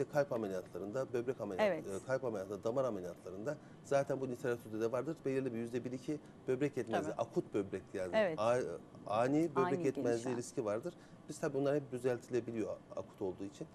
işte kalp ameliyatlarında, böbrek ameliyat, Evet. e, kalp ameliyatlarında, damar ameliyatlarında zaten bu literatürde de vardır. Belirli bir yüzde bir iki böbrek yetmezliği, Tabii. akut böbrek yani Evet. ani böbrek Ani yetmezliği riski vardır. Biz tabii bunlar hep düzeltilebiliyor akut olduğu için.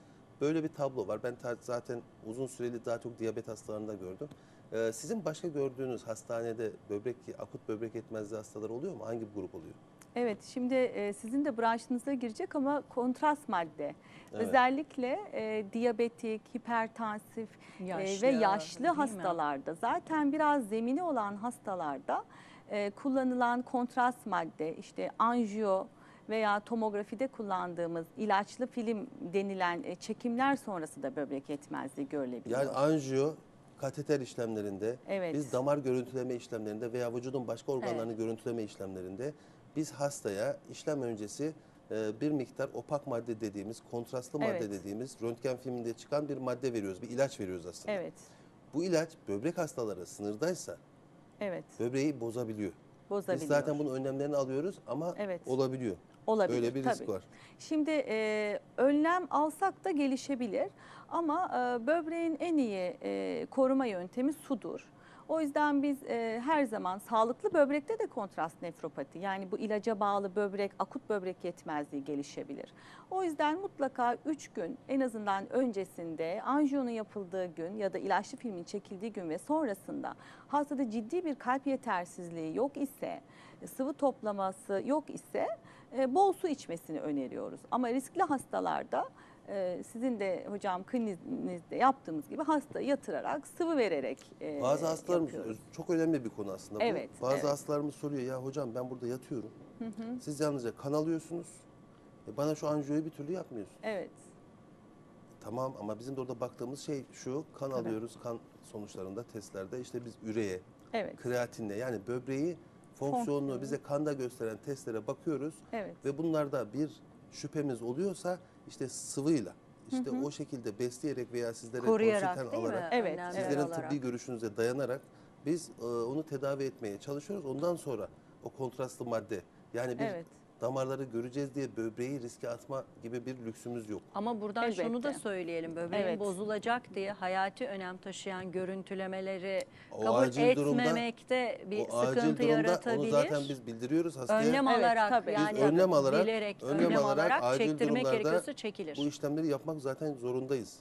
Böyle bir tablo var. Ben zaten uzun süreli daha çok diyabet hastalarında gördüm. Ee, sizin başka gördüğünüz hastanede böbrek akut böbrek yetmezliği hastaları oluyor mu? Hangi grup oluyor? Evet, şimdi e, sizin de branşınıza girecek ama kontrast madde. Evet. Özellikle e, diyabetik, hipertansif e, Yaşlı, ve yaşlı değil mi? hastalarda zaten biraz zemini olan hastalarda e, kullanılan kontrast madde işte anjiyo veya tomografide kullandığımız ilaçlı film denilen e, çekimler sonrası da böbrek yetmezliği görülebiliyor. Yani anjiyo, kateter işlemlerinde, Evet. biz damar görüntüleme işlemlerinde veya vücudun başka organlarını görüntüleme işlemlerinde biz hastaya işlem öncesi e, bir miktar opak madde dediğimiz, kontrastlı madde Evet. dediğimiz röntgen filminde çıkan bir madde veriyoruz, bir ilaç veriyoruz aslında. Evet, Bu ilaç böbrek hastaları sınırdaysa evet. böbreği bozabiliyor. Bozabiliyor. Biz zaten bunun önlemlerini alıyoruz ama Evet. olabiliyor. Olabilir, Öyle bir risk tabii. var. Şimdi e, önlem alsak da gelişebilir ama e, böbreğin en iyi e, koruma yöntemi sudur. O yüzden biz e, her zaman sağlıklı böbrekte de kontrast nefropati yani bu ilaca bağlı böbrek, akut böbrek yetmezliği gelişebilir. O yüzden mutlaka 3 gün en azından öncesinde anjiyonun yapıldığı gün ya da ilaçlı filmin çekildiği gün ve sonrasında hastada ciddi bir kalp yetersizliği yok ise, sıvı toplaması yok ise e, bol su içmesini öneriyoruz. Ama riskli hastalarda e, sizin de hocam kliniğinizde yaptığımız gibi hasta yatırarak sıvı vererek e, Bazı hastalarımız yapıyoruz. çok önemli bir konu aslında bu. Evet, Bazı evet. hastalarımız soruyor ya hocam ben burada yatıyorum. Siz yalnızca kan alıyorsunuz. E bana şu anjiyoyu bir türlü yapmıyorsun. Evet. Tamam ama bizim de orada baktığımız şey şu kan Tabii. alıyoruz kan sonuçlarında testlerde işte biz üreye, Evet. kreatinle yani böbreği fonksiyonunu Fonksiyonu. bize kanda gösteren testlere bakıyoruz. Evet. Ve bunlarda bir şüphemiz oluyorsa işte sıvıyla işte o şekilde besleyerek veya sizlere Koruyarak konsülten mi? alarak Evet, evet. sizlerin alarak. tıbbi görüşünüze dayanarak biz e, onu tedavi etmeye çalışıyoruz. Ondan sonra o kontrastlı madde yani bir Evet. Damarları göreceğiz diye böbreği riske atma gibi bir lüksümüz yok. Ama buradan şunu da Elbette. söyleyelim. Böbreğin Evet. bozulacak diye hayati önem taşıyan görüntülemeleri O kabul durumda- etmemekte bir o acil sıkıntı durumda yaratabilir. onu zaten biz bildiriyoruz hastaya. önlem Evet, alarak tabii. Biz yani önlem alarak- bilerek önlem önlem, alarak alarak acil çektirmek durumlarda gerekiyorsa çekilir. Bu işlemleri yapmak zaten zorundayız.